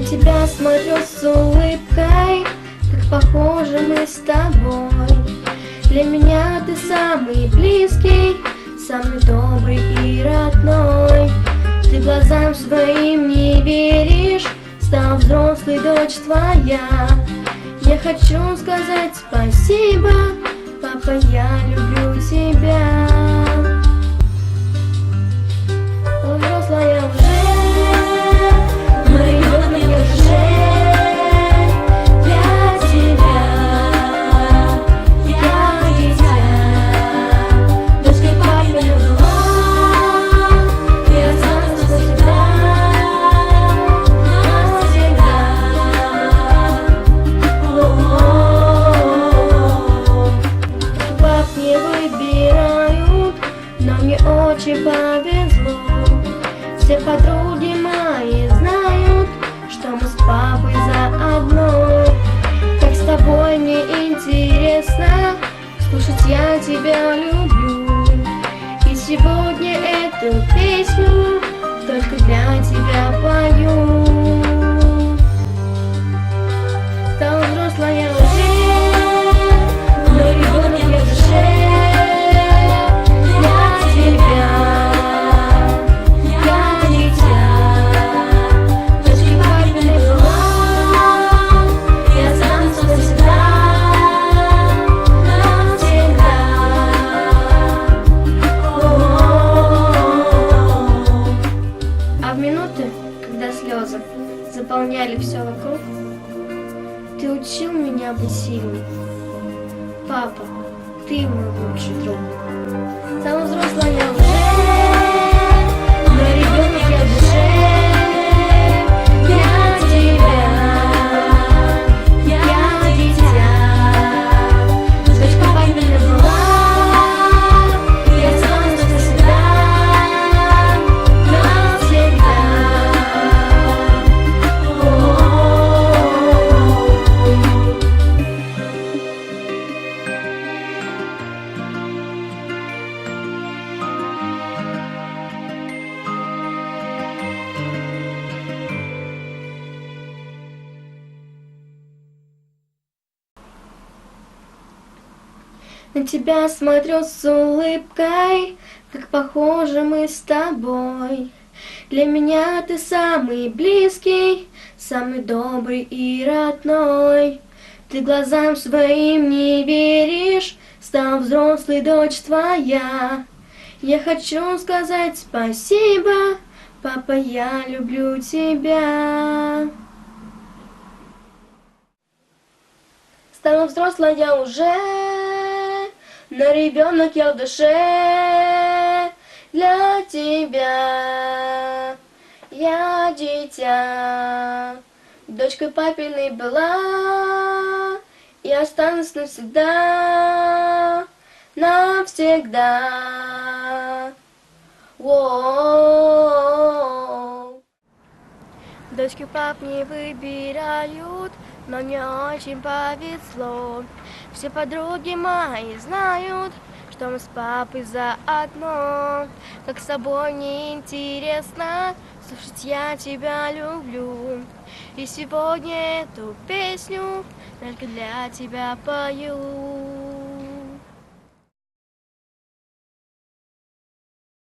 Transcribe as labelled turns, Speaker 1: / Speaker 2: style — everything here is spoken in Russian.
Speaker 1: тебя смотрю с улыбкой, как похожи мы с тобой. Для меня ты самый близкий, самый добрый и родной. Ты глазам своим не веришь, стал взрослый дочь твоя. Я хочу сказать спасибо, папа, я люблю тебя. Интересно, слушать я тебя люблю. И сегодня эту песню заполняли все вокруг, ты учил меня быть сильной. Папа, ты мой лучший друг. На тебя смотрю с улыбкой, как похожи мы с тобой. Для меня ты самый близкий, самый добрый и родной. Ты глазам своим не веришь, стал взрослый дочь твоя. Я хочу сказать спасибо, папа, я люблю тебя. Стала взрослая уже, но ребенок я в душе для тебя. Я дитя, дочкой папиной была, и останусь навсегда, навсегда. Воу. Дочки пап не выбирают, но мне очень повезло. Все подруги мои знают, что мы с папой заодно. Как с собой неинтересно, слушать я тебя люблю. И сегодня эту песню только для тебя пою.